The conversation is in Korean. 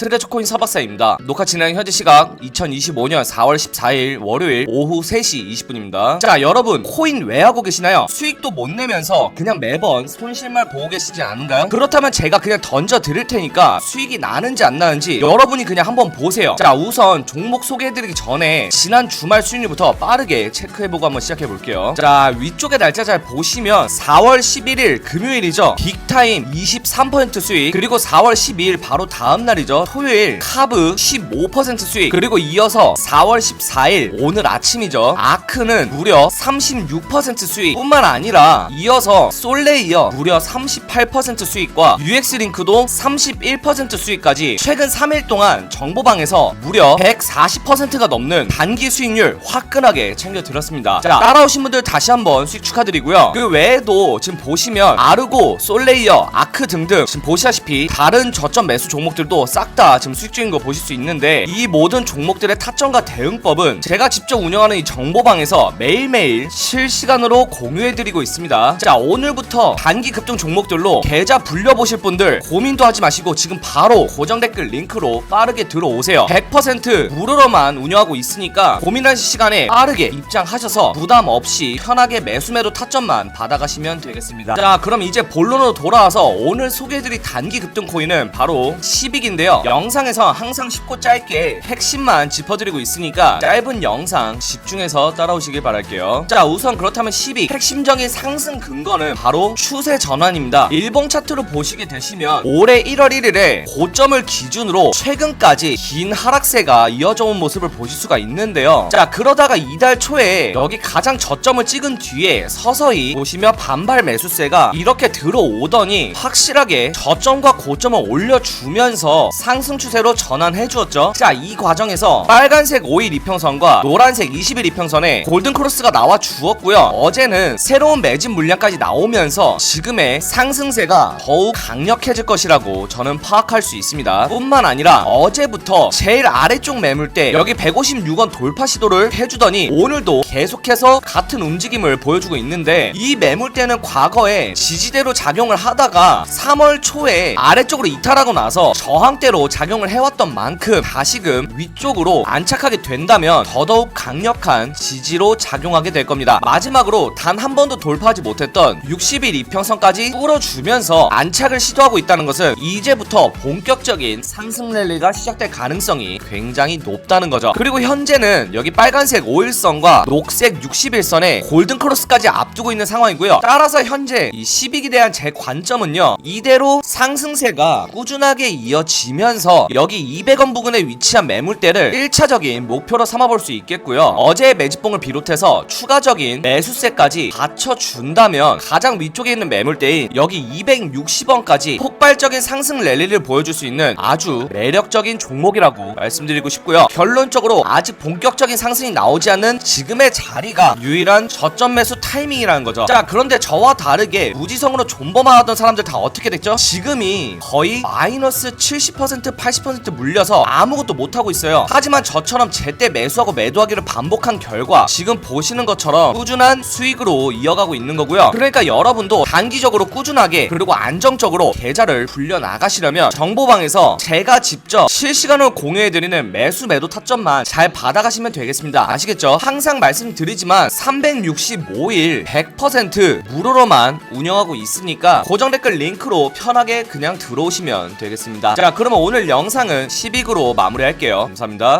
트레저코인 사박사입니다. 녹화 진행 현재 시각 2025년 4월 14일 월요일 오후 3시 20분입니다. 자, 여러분 코인 왜 하고 계시나요? 수익도 못 내면서 그냥 매번 손실만 보고 계시지 않은가요? 그렇다면 제가 그냥 던져 드릴 테니까 수익이 나는지 안 나는지 여러분이 그냥 한번 보세요. 자, 우선 종목 소개해드리기 전에 지난 주말 수익률부터 빠르게 체크해보고 한번 시작해볼게요. 자, 위쪽에 날짜 잘 보시면 4월 11일 금요일이죠. 빅타임 23% 수익 그리고 4월 12일 바로 다음 날이죠. 토요일 카브 15% 수익 그리고 이어서 4월 14일 오늘 아침이죠. 아크는 무려 36% 수익 뿐만 아니라 이어서 솔레이어 무려 38% 수익과 UX링크도 31% 수익까지 최근 3일 동안 정보방에서 무려 140%가 넘는 단기 수익률 화끈하게 챙겨드렸습니다. 자 따라오신 분들 다시 한번 수익 축하드리고요. 그 외에도 지금 보시면 아르고, 솔레이어, 아크 등등 지금 보시다시피 다른 저점 매수 종목들도 싹다 지금 수익 중인 거 보실 수 있는데 이 모든 종목들의 타점과 대응법은 제가 직접 운영하는 이 정보방에서 매일매일 실시간으로 공유해드리고 있습니다. 자 오늘부터 단기 급등 종목들로 계좌 불려보실 분들 고민도 하지 마시고 지금 바로 고정 댓글 링크로 빠르게 들어오세요. 100% 무료로만 운영하고 있으니까 고민하실 시간에 빠르게 입장하셔서 부담 없이 편하게 매수매도 타점만 받아가시면 되겠습니다. 자 그럼 이제 본론으로 돌아와서 오늘 소개해드릴 단기 급등 코인은 바로 시빅인데요. 영상에서 항상 쉽고 짧게 핵심만 짚어드리고 있으니까 짧은 영상 집중해서 따라오시길 바랄게요. 자 우선 그렇다면 시빅 핵심적인 상승 근거는 바로 추세 전환입니다. 일봉 차트로 보시게 되시면 올해 1월 1일에 고점을 기준으로 최근까지 긴 하락세가 이어져 온 모습을 보실 수가 있는데요. 자 그러다가 이달 초에 여기 가장 저점을 찍은 뒤에 서서히 보시면 반발 매수세가 이렇게 들어오더니 확실하게 저점과 고점을 올려주면서 상승 추세로 전환해 주었죠. 자, 이 과정에서 빨간색 5일 이평선과 노란색 20일 이평선에 골든 크로스가 나와 주었고요. 어제는 새로운 매진 물량까지 나오면서 지금의 상승세가 더욱 강력해질 것이라고 저는 파악할 수 있습니다. 뿐만 아니라 어제부터 제일 아래쪽 매물대 여기 156원 돌파 시도를 해주더니 오늘도 계속해서 같은 움직임을 보여주고 있는데 이 매물대는 과거에 지지대로 작용을 하다가 3월 초에 아래쪽으로 이탈하고 나서 저항대로 작용을 해왔던 만큼 다시금 위쪽으로 안착하게 된다면 더더욱 강력한 지지로 작용하게 될 겁니다. 마지막으로 단 한 번도 돌파하지 못했던 60일 이평선까지 뚫어주면서 안착을 시도하고 있다는 것은 이제부터 본격적인 상승 랠리가 시작될 가능성이 굉장히 높다는 거죠. 그리고 현재는 여기 빨간색 5일선과 녹색 61선에 골든 크로스까지 앞두고 있는 상황이고요. 따라서 현재 이 10익에 대한 제 관점은요. 이대로 상승세가 꾸준하게 이어지면 서 여기 200원 부근에 위치한 매물대를 1차적인 목표로 삼아볼 수 있겠고요. 어제의 매집봉을 비롯해서 추가적인 매수세까지 받쳐준다면 가장 위쪽에 있는 매물대인 여기 260원까지 폭발적인 상승 랠리를 보여줄 수 있는 아주 매력적인 종목이라고 말씀드리고 싶고요. 결론적으로 아직 본격적인 상승이 나오지 않는 지금의 자리가 유일한 저점 매수 타이밍이라는 거죠. 자, 그런데 저와 다르게 무지성으로 존버만 하던 사람들 다 어떻게 됐죠? 지금이 거의 마이너스 70% 80% 물려서 아무것도 못하고 있어요. 하지만 저처럼 제때 매수하고 매도하기를 반복한 결과 지금 보시는 것처럼 꾸준한 수익으로 이어가고 있는 거고요. 그러니까 여러분도 단기적으로 꾸준하게 그리고 안정적으로 계좌를 불려 나가시려면 정보방에서 제가 직접 실시간으로 공유해드리는 매수 매도 타점만 잘 받아가시면 되겠습니다. 아시겠죠? 항상 말씀드리지만 365일 100% 무료로만 운영하고 있으니까 고정 댓글 링크로 편하게 그냥 들어오시면 되겠습니다. 자, 그러면 영상은 10익으로 마무리할게요. 감사합니다.